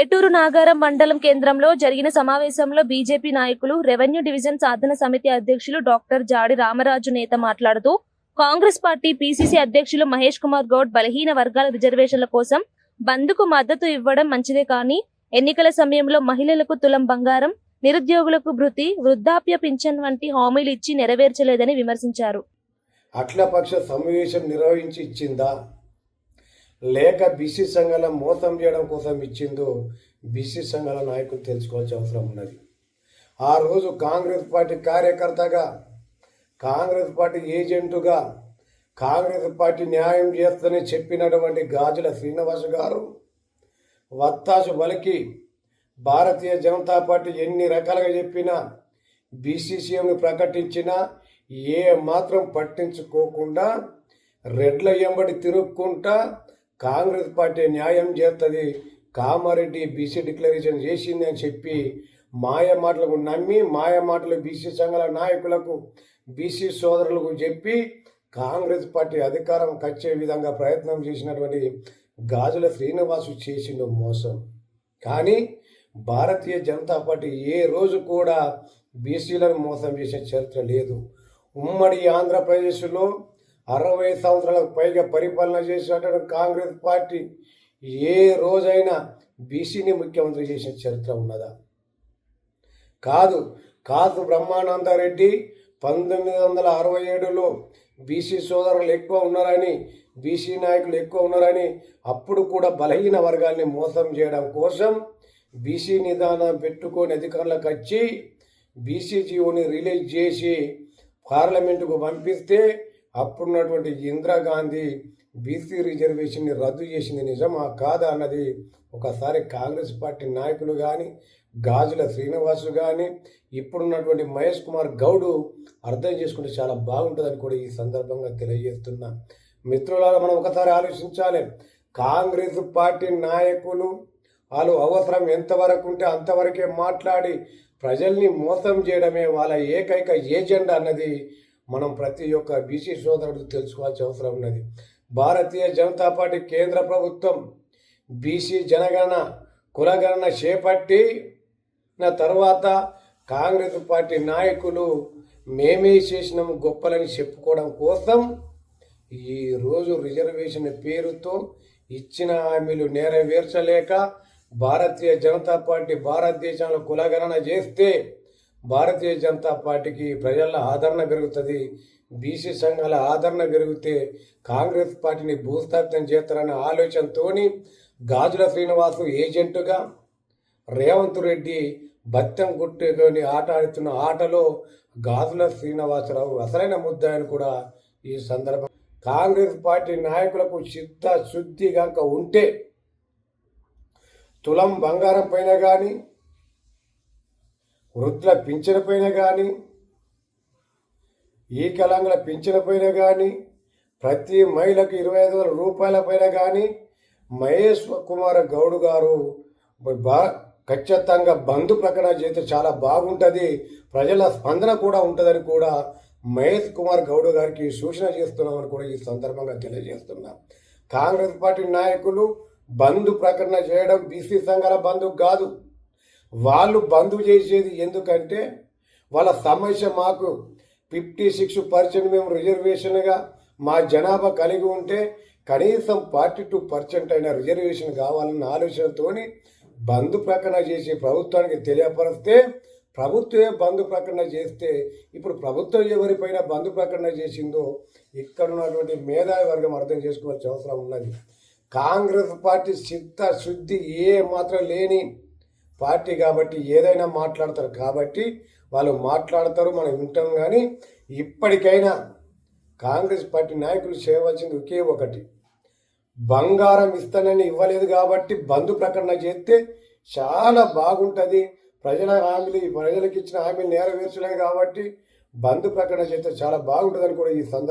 ఏటూరు నాగారం మండలం కేంద్రంలో జరిగిన సమావేశంలో బీజేపీ నాయకులు రెవెన్యూ డివిజన్ సాధన సమితి అధ్యక్షులు డాక్టర్ జాడి రామరాజు నేత మాట్లాడుతూ కాంగ్రెస్ పార్టీ పీసీసీ అధ్యక్షులు మహేష్ కుమార్ గౌడ్ బలహీన వర్గాల రిజర్వేషన్ల కోసం బంద్కు మద్దతు ఇవ్వడం మంచిదే కానీ ఎన్నికల సమయంలో మహిళలకు తులం బంగారం నిరుద్యోగులకు భృతి వృద్ధాప్య పింఛన్ వంటి హామీలు ఇచ్చి నెరవేర్చలేదని విమర్శించారు. అఖిలపక్ష సమావేశం నిర్వహించి ఇచ్చిందా? లేక బీసీ సంఘాల మోసం చేయడం కోసం ఇచ్చిందో బీసీ సంఘాల నాయకులు తెలుసుకోవాల్సిన అవసరం ఉన్నది. ఆ రోజు కాంగ్రెస్ పార్టీ కార్యకర్తగా కాంగ్రెస్ పార్టీ ఏజెంటుగా కాంగ్రెస్ పార్టీ న్యాయం చేస్తుందని చెప్పినటువంటి గాజుల శ్రీనివాస్ గారు వత్తాసు బలికి భారతీయ జనతా పార్టీ ఎన్ని రకాలుగా చెప్పినా బీసీసీఎంని ప్రకటించినా ఏ మాత్రం పట్టించుకోకుండా రెడ్ల ఎంబడి తిరుక్కుంటా కాంగ్రెస్ పార్టీ న్యాయం చేస్తుంది. కామారెడ్డి బీసీ డిక్లరేషన్ చేసింది అని చెప్పి మాయ మాటలకు నమ్మి మాయ మాటలు బీసీ సంఘాల నాయకులకు బీసీ సోదరులకు చెప్పి కాంగ్రెస్ పార్టీ అధికారం కచ్చే విధంగా ప్రయత్నం చేసినటువంటి గాజుల శ్రీనివాసు చేసిన మోసం. కానీ భారతీయ జనతా పార్టీ ఏ రోజు కూడా బీసీలను మోసం చేసిన చరిత్ర లేదు. ఉమ్మడి ఆంధ్రప్రదేశ్లో అరవై సంవత్సరాలకు పైగా పరిపాలన చేసినటువంటి కాంగ్రెస్ పార్టీ ఏ రోజైనా బీసీని ముఖ్యమంత్రి చేసిన చరిత్ర ఉన్నదా? కాదు కాసు బ్రహ్మానందరెడ్డి పంతొమ్మిది వందల అరవై ఏడులో బీసీ సోదరులు ఎక్కువ ఉన్నారని బీసీ నాయకులు ఎక్కువ ఉన్నారని అప్పుడు కూడా బలహీన వర్గాల్ని మోసం చేయడం కోసం బీసీ నిదానం పెట్టుకొని అధికారులకు వచ్చి బీసీ జీవోని రిలీజ్ చేసి పార్లమెంటుకు పంపిస్తే అప్పుడున్నటువంటి ఇందిరాగాంధీ బీసీ రిజర్వేషన్ని రద్దు చేసింది నిజమా కాదా అన్నది ఒకసారి కాంగ్రెస్ పార్టీ నాయకులు కానీ గాజుల శ్రీనివాసు కానీ ఇప్పుడున్నటువంటి మహేష్ కుమార్ గౌడు అర్థం చేసుకుంటే చాలా బాగుంటుందని కూడా ఈ సందర్భంగా తెలియజేస్తున్నా. మిత్రులారా మనం ఒకసారి ఆలోచించాలి. కాంగ్రెస్ పార్టీ నాయకులు వాళ్ళు అవసరం ఎంతవరకు ఉంటే అంతవరకే మాట్లాడి ప్రజల్ని మోసం చేయడమే వాళ్ళ ఏకైక ఏజెండా అన్నది మనం ప్రతి ఒక్క బీసీ సోదరుడు తెలుసుకోవాల్సిన అవసరం ఉన్నది. భారతీయ జనతా పార్టీ కేంద్ర ప్రభుత్వం బీసీ జనగణన కులగణన చేపట్టి నా తర్వాత కాంగ్రెస్ పార్టీ నాయకులు మేమే చేసినాము గొప్పలని చెప్పుకోవడం కోసం ఈ రోజు రిజర్వేషన్ పేరుతో ఇచ్చిన హామీలు నెరవేర్చలేక భారతీయ జనతా పార్టీ భారతదేశంలో కులగణన చేస్తే భారతీయ జనతా పార్టీకి ప్రజల ఆదరణ పెరుగుతుంది. బీసీ సంఘాల ఆదరణ పెరిగితే కాంగ్రెస్ పార్టీని భూస్థాపితం చేస్తారనే ఆలోచనతోని గాజుల శ్రీనివాసు ఏజెంటుగా రేవంత్ రెడ్డి బత్తెం గుట్టుకొని ఆట ఆడుతున్న ఆటలో గాజుల శ్రీనివాసరావు అసలైన ముద్దాయని కూడా ఈ సందర్భం. కాంగ్రెస్ పార్టీ నాయకులకు చిత్త శుద్ధి కనుక ఉంటే తులం బంగారం పైన కానీ వృద్ధుల పింఛనపైన కానీ ఈ కలంగుల పింఛన కానీ ప్రతి మహిళకు ఇరవై ఐదు వేల రూపాయల పైన కానీ మహేష్ కుమార్ గౌడ్ గారు బా ఖచ్చితంగా బంధు ప్రకటన చేస్తే చాలా బాగుంటుంది ప్రజల స్పందన కూడా ఉంటుందని కూడా మహేష్ కుమార్ గౌడ్ గారికి సూచన చేస్తున్నామని కూడా ఈ సందర్భంగా తెలియజేస్తున్నాం. కాంగ్రెస్ పార్టీ నాయకులు బంధు ప్రకటన చేయడం బీసీ సంఘాల బంధు కాదు. వాళ్ళు బంద్ చేసేది ఎందుకంటే వాళ్ళ సమస్య మాకు ఫిఫ్టీ సిక్స్ పర్సెంట్ మేము రిజర్వేషన్గా మా జనాభా కలిగి ఉంటే కనీసం ఫార్టీ టూ పర్సెంట్ అయిన రిజర్వేషన్ కావాలన్న ఆలోచనతోని బంధు ప్రకటన చేసి ప్రభుత్వానికి తెలియపరిస్తే ప్రభుత్వమే బంధు ప్రకటన చేస్తే ఇప్పుడు ప్రభుత్వం ఎవరిపైన బంధు ప్రకటన చేసిందో ఇక్కడ ఉన్నటువంటి మేధావి వర్గం అర్థం చేసుకోవాల్సిన అవసరం ఉన్నది. కాంగ్రెస్ పార్టీ చిత్త శుద్ధి ఏ మాత్రం లేని పార్టీ కాబట్టి ఏదైనా మాట్లాడతారు కాబట్టి వాళ్ళు మాట్లాడతారు మనం వింటాం కానీ ఇప్పటికైనా కాంగ్రెస్ పార్టీ నాయకులు చేయవలసింది ఒకే ఒకటి. బంగారం ఇస్తానని ఇవ్వలేదు కాబట్టి బంధు ప్రకటన చేస్తే చాలా బాగుంటుంది. ప్రజల హామీలు ప్రజలకు ఇచ్చిన హామీలు నెరవేర్చలేదు కాబట్టి బంధు ప్రకటన చేస్తే చాలా బాగుంటుందని కూడా ఈ సందర్భం